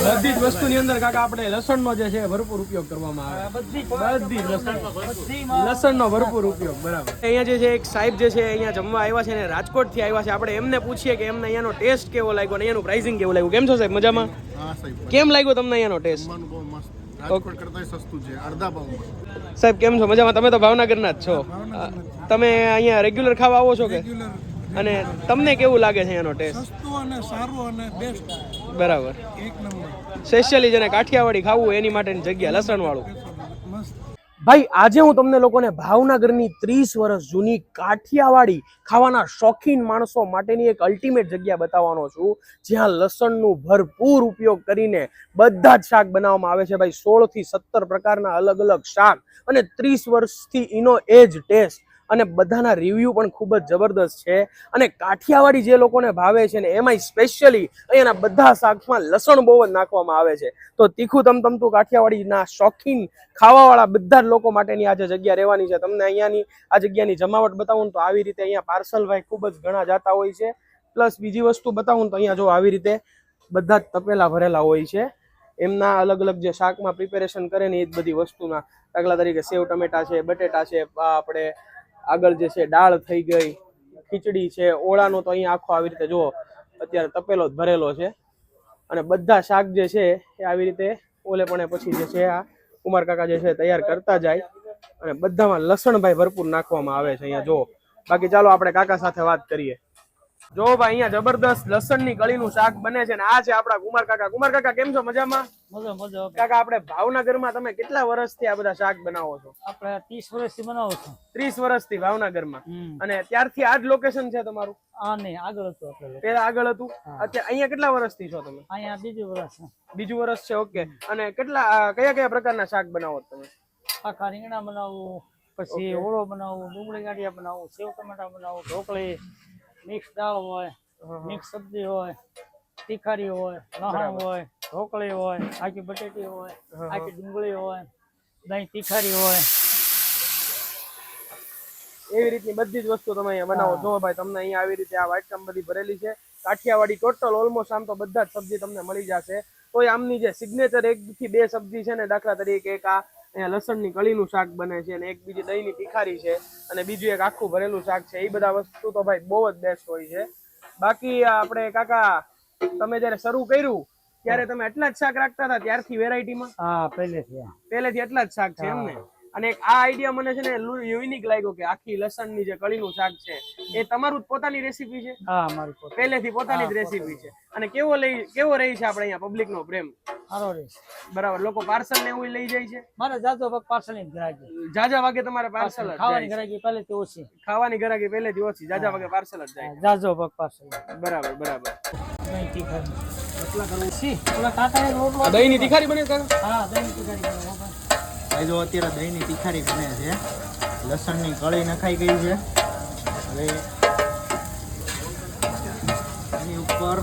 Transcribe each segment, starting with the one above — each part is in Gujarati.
બધી જ વસ્તુની અંદર કાકા આપણે લસણનો જે છે ભરપૂર ઉપયોગ કરવામાં આવે. બધી બધી લસણ. બધીમાં લસણનો ભરપૂર ઉપયોગ બરાબર. અહીંયા જે છે એક સાહેબ જે છે અહીંયા જમવા આવ્યા છે ને રાજકોટથી આવ્યા છે. આપણે એમને પૂછીએ કે એમને અહીંયાનો ટેસ્ટ કેવો લાગ્યો અને અહીંયાનું પ્રાઇસિંગ કેવું લાગ્યું. કેમ છો સાહેબ? મજામાં? કેમ લાગ્યો તમને અહીંયાનો ટેસ્ટ જમવાનું બહુ મસ્ત. રાજકોટ કરતા સસ્તું છે અડધા ભાવમાં સાહેબ કેમ છો? મજામાં? તમે તો ભાવનગરના જ છો. તમે અહીંયા રેગ્યુલર ખાવા આવો છો કે? અને તમને કેવું લાગે છે એનો ટેસ્ટ સસ્તું અને સારું અને બેસ્ટ બરાબર. એક નંબર. સ્પેશિયલી જેને કાઠિયાવાડી ખાવું એની માટેની જગ્યા લસણવાળું. વાળું ભાઈ આજે હું તમને લોકોને ભાવનગરની ત્રીસ વર્ષ જૂની કાઠિયાવાડી ખાવાના શોખીન માણસો માટેની એક અલ્ટિમેટ જગ્યા બતાવવાનો છું જ્યાં લસણનું ભરપૂર ઉપયોગ કરીને બધા જ શાક બનાવવામાં આવે છે. ભાઈ સોળથી સત્તર પ્રકારના અલગ અલગ શાક અને ત્રીસ વર્ષથી એનો એ જ ટેસ્ટ અને બધાના રિવ્યૂ પણ ખૂબ જ જબરદસ્ત છે. અને કાઠિયાવાડી જે લોકોને ભાવે છે ને એમાંય સ્પેશિયલી અહીંયાના બધા શાકમાં લસણ બહુ જ નાખવામાં આવે છે. તો તીખું તમતમતું કાઠિયાવાડીના શોખીન ખાવાવાળા બધા જ લોકો માટેની આજે જગ્યા રહેવાની છે. તમને અહીંયાની આ જગ્યાની જમાવટ બતાવું તો આવી રીતે અહીંયા પાર્સલ ભાઈ ખૂબ જ ઘણા જાતા હોય છે. પ્લસ બીજી વસ્તુ બતાવું તો અહીંયા જો આવી રીતે બધા જ તપેલા ભરેલા હોય છે. એમના અલગ અલગ જે શાકમાં પ્રિપેરેશન કરે ને એ જ બધી વસ્તુના. દાખલા તરીકે સેવ, ટમેટા છે, બટેટા છે આપણે આગળ જે છે દાળ થઈ ગઈ, ખીચડી છે, ઓળાનો તો અહીંયા આખો આવી રીતે જુઓ, અત્યારે તપેલો જ ભરેલો છે. અને બધા શાક જે છે, એ આવી રીતે ઓલે પણ પછી જે છે, આ કુમાર કાકા જે છે, તૈયાર કરતા જાય. અને બધામાં લસણભાઈ ભરપૂર નાખવામાં આવે છે અહીંયા, જુઓ. બાકી ચાલો આપણે કાકા સાથે વાત કરીએ. જો ભાઈ અહીંયા જબરદસ્ત લસણની કળીનું શાક બને છે ને આ છે આપડા કુમાર કાકા. કુમાર કાકા કેમ છો? મજામાં? મજા મજા. કાકા આપણે ભાવનગરમાં તમે કેટલા વર્ષથી આ બધા શાક બનાવો છો? આપણે ત્રીસ વર્ષથી બનાવો છો. ત્રીસ વર્ષથી ભાવનગરમાં અને ત્યારથી આ જ લોકેશન છે તમારું? નહીં આગળ હતું પેલા આગળ હતું? અત્યારે અહીંયા કેટલા વર્ષથી છો તમે? અહીંયા બીજું વર્ષ બીજું વર્ષ છે ઓકે. અને કેટલા કયા કયા પ્રકારના શાક બનાવો તમે? આખા રીંગણા બનાવો પછી ઓળો બનાવો ડુંગળી ગાંઠિયા બનાવો સેવ ટમેટા બનાવો ઢોકળી મિક્સ દાળ હોય મિક્સ સબ્જી હોય તીખારી હોય લહણ હોય ઢોકળી હોય આખી બટેટી હોય આખી ડુંગળી હોય દહીં તીખારી હોય. એવી રીતની બધી જ વસ્તુ તમે અહીંયા બનાવો. જો ભાઈ તમને અહીંયા આવી રીતે આ વાટકામ બધી ભરેલી છે કાઠિયાવાડી ટોટલ ઓલમોસ્ટ આમ તો બધા જ સબ્જી તમને મળી જશે. તો આમની જે સિગ્નેચર એક થી બે સબ્જી છે ને દાખલા તરીકે એક આ અહીંયા લસણની કળીનું શાક બને છે અને એક બીજી દહીંની તીખારી છે અને બીજું એક આખું ભરેલું શાક છે. એ બધા વસ્તુ તો ભાઈ બહુ જ બેસ્ટ હોય છે. બાકી આપણે કાકા તમે જ્યારે શરૂ કર્યું ત્યારે તમે એટલા જ શાક રાખતા હતા ત્યારથી વેરાયટીમાં હા પહેલેથી પહેલેથી એટલા જ શાક છે એમ ને? અને આ આઈડિયા મને છે ને યુનિક લાગ્યો કે આખી લસણની જે કળીનું શાક છે એ તમારું જ પોતાની રેસીપી છે? હા અમારી પહેલેથી પોતાની જ રેસીપી છે. અને કેવો લઈ કેવો રહી છે આપણે અહીંયા પબ્લિક નો પ્રેમ? સારો રહે બરાબર લોકો પાર્સલ ને એવું લઈ જાય છે? મારે જાજો પાર્સલની ગ્રાહકી જાજા વાગે તમારે પાર્સલ ખાવાની ગ્રાહકી પહેલેથી ઓછી. ખાવાની ગ્રાહકી પહેલેથી ઓછી જાજા વાગે પાર્સલ જ જાય જાજો પગ પાર્સલ બરાબર બરાબર. દહીં દહીંની તીખારી બને કાકા? હા દહીં તીખારી બનાવો બાપા. જો અત્યારે દહીંની તીખારી બને છે. લસણની કળી નખાઈ ગઈ છે. હવે એની ઉપર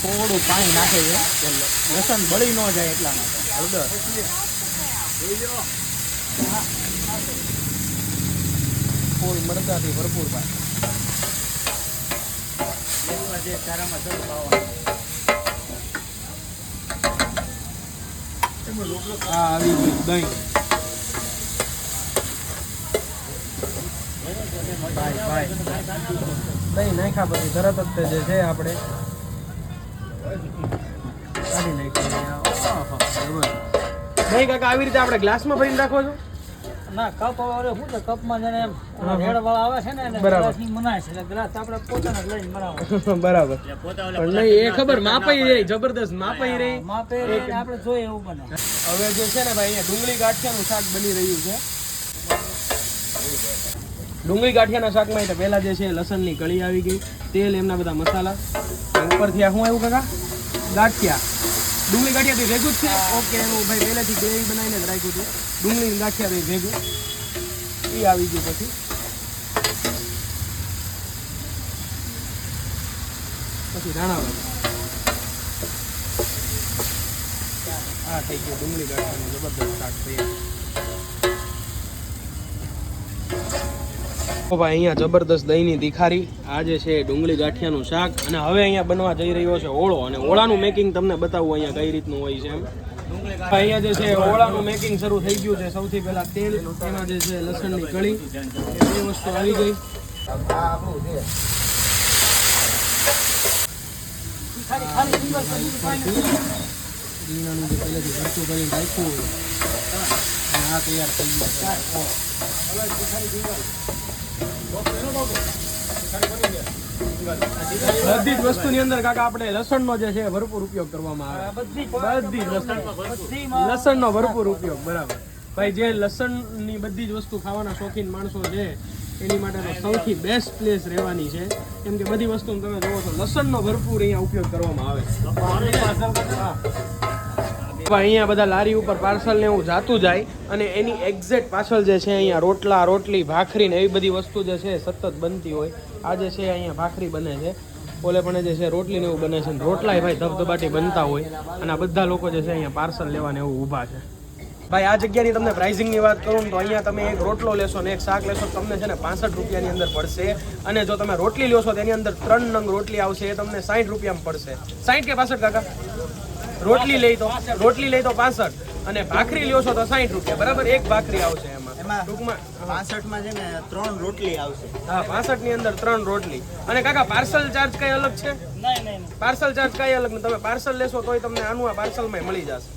થોડું પાણી નાખે છે. લસણ બળી ન જાય એટલા માટે. ફૂલ મરચાથી ભરપૂર ભાઈ જે ચારામાં સર ખાવાનું આ આવી ગયું દહીં. દહીં. નાખ્યા પછી તરત જ જે છે આપણે કાઢી નાખીએ. દહીં કાકા, આવી રીતે આપણે ગ્લાસમાં ભરીને રાખો છો? ના કપ વાળો શું છે કપમાં જેને આવે છે ને એને બરાબર. ગ્લાસની મનાય છે. એટલે ગ્લાસ આપણે પોતાના જ લઈને બનાવો બરાબર. પણ નહીં એ ખબર માપાઈ રહી જબરદસ્ત માપાઈ રહી. માપે આપણે જોઈએ એવું બને. હવે જે છે ને ભાઈ અહીંયા ડુંગળી ગાંઠિયાનું શાક બની રહ્યું છે. ડુંગળી ગાંઠિયાના શાકમાં એટલે પહેલા જે છે લસણની કળી આવી ગઈ તેલ એમના બધા મસાલા. ઉપરથી આ શું આવ્યું કાકા? ગાંઠિયા. ડુંગળી ગાંઠિયા ભાઈ ભેગું જ છે. ઓકે, એનું ભાઈ પહેલેથી ગ્રેવી બનાવીને જ રાખ્યું હતું. ડુંગળી ગાંઠિયા ભાઈ ભેગું. એ આવી ગયું પછી. પછી ધાણા હા થઈ ગયું ડુંગળી ગાંઠિયાનું જબરદસ્ત શાક તૈયાર. ભાઈ, અહીંયા જબરદસ્ત દહીંની તીખારી. આજે છે ડુંગળી ગાંઠિયાનું શાક. અને હવે અહીંયા બનવા જઈ રહ્યો છે ઓળો. અને ઓળાનું મેકિંગ તમને બતાવું અહીંયા કઈ રીતનું હોય છે. એમ અહીંયા જે છે ઓળાનું મેકિંગ શરૂ થઈ ગયું છે. સૌથી પહેલા તેલ, એમાં જે છે લસણની કળી. એ વસ્તુ આવી ગઈ. તૈયાર થઈ ગયું બધી જ વસ્તુની અંદર કાકા આપણે લસણનો જે છે ભરપૂર ઉપયોગ કરવામાં આવે. બધી જ બધી લસણનો ભરપૂર ઉપયોગ, બરાબર. ભાઈ, જે લસણની બધી જ વસ્તુ ખાવાના શોખીન માણસો છે, એની માટે સૌથી બેસ્ટ પ્લેસ રહેવાની છે. કેમ કે બધી વસ્તુ તમે જોવો છો, લસણનો ભરપૂર અહીંયા ઉપયોગ કરવામાં આવે હા. અહીંયા બધા લારી ઉપર પાર્સલ ને એવું જાતું જાય અને એની એક્ઝેક્ટ પાછળ જે છે અહીંયા રોટલા, રોટલી, ભાખરી ને એવી બધી વસ્તુ જે છે સતત બનતી હોય. આ જે છે અહીંયા ભાખરી બને છે. ઓલે પણ જે છે રોટલી ને એવું બને છે રોટલાય ભાઈ ધબધબાટી બનતા હોય અને આ બધા લોકો જે છે અહીંયા પાર્સલ લેવાને એવું ઊભા છે. ભાઈ, આ જગ્યાની તમને પ્રાઇસિંગની વાત કરું તો અહીંયા તમે એક રોટલો લેશો ને એક શાક લેશો તમને છે ને પાસઠ રૂપિયાની અંદર પડશે. અને જો તમે રોટલી લેશો તેની અંદર ત્રણ નંગ રોટલી આવશે, એ તમને સાઠ રૂપિયામાં પડશે. સાઠ કે પાસઠ કાકા? રોટલી લઈ તો રોટલી લઈ તો પાસઠ અને ભાખરી લ્યો છો તો સાઠ રૂપિયા. બરાબર? એક ભાખરી આવશે એમાં. એમાં ટૂંકમાં પાસઠમાં છે ને ત્રણ રોટલી આવશે. હા પાસઠની અંદર ત્રણ રોટલી. અને કાકા પાર્સલ ચાર્જ કઈ અલગ છે? નહીં નહીં નહીં. પાર્સલ ચાર્જ કઈ અલગ નહીં તમે પાર્સલ લેશો તોય તમને આનું આ પાર્સલમાં મળી જશે.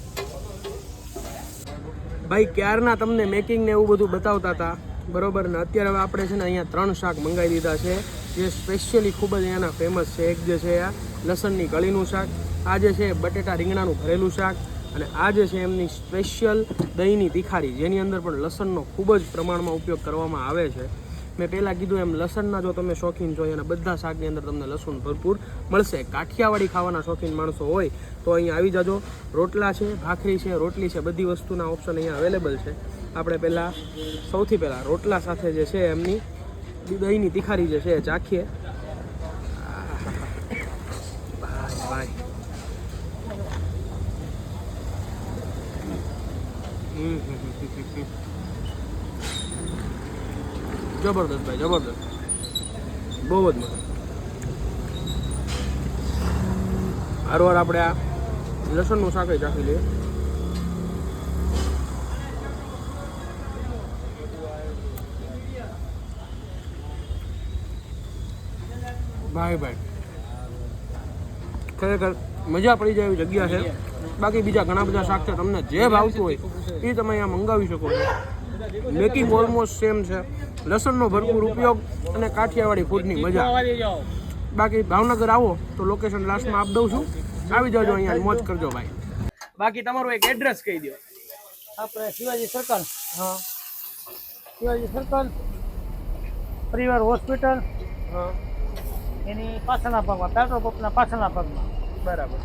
ભાઈ ક્યારના તમને મેકિંગ ને એવું બધું બતાવતા હતા? બરોબર ને? અત્યારે હવે આપણે છે ને અહીંયા ત્રણ શાક મંગાવી દીધા છે. જે સ્પેશિયલી ખૂબ જ અહીંયાના ફેમસ છે. એક જે છે આ લસણની કળીનું શાક. આ જે છે બટેટા રીંગણાનું ભરેલું શાક અને આ જે છે એમની સ્પેશિયલ દહીંની તીખારી જેની અંદર પણ લસણનો ખૂબ જ પ્રમાણમાં ઉપયોગ કરવામાં આવે છે. મેં પહેલાં કીધું એમ, લસણના જો તમે શોખીન છો અને બધા શાકની અંદર તમને લસણ ભરપૂર મળશે. કાઠિયાવાડી ખાવાના શોખીન માણસો હોય, તો અહીંયા આવી જાજો. રોટલા છે, ભાખરી છે, રોટલી છે, બધી વસ્તુના ઓપ્શન અહીંયા અવેલેબલ છે. આપણે પહેલાં, સૌથી પહેલાં રોટલા સાથે જે છે એમની દહીંની તીખારી જે છે ચાખીએ. જબરદસ્ત ભાઈ, જબરદસ્ત. બહુ જ મજા. હારવાર આપણે આ લસણનું શાક ચાખી લઈએ. ભાઈ ભાઈ. ખરેખર મજા પડી જાય એવી જગ્યા છે. બાકી બીજા ઘણા બધા શાક છે તમને જે ભાવતું હોય એ તમે અહીંયા મંગાવી શકો છો. મેકિંગ ઓલમોસ્ટ સેમ છે. લસણનો ભરપૂર ઉપયોગ અને કાઠિયાવાડી ફૂડની મજા. બાકી ભાવનગર આવો તો લોકેશન લાસ્ટમાં આપ દઉં છું. આવી જાજો અહીંયા મોજ કરજો ભાઈ. બાકી તમારું એક એડ્રેસ કહી દો. આપણે શિવાજી સર્કલ હા. શિવાજી સર્કલ પરિવાર હોસ્પિટલ હા. એની પાછળના ભાગમાં પેટ્રોલ પંપના પાછળના ભાગમાં. બરાબર.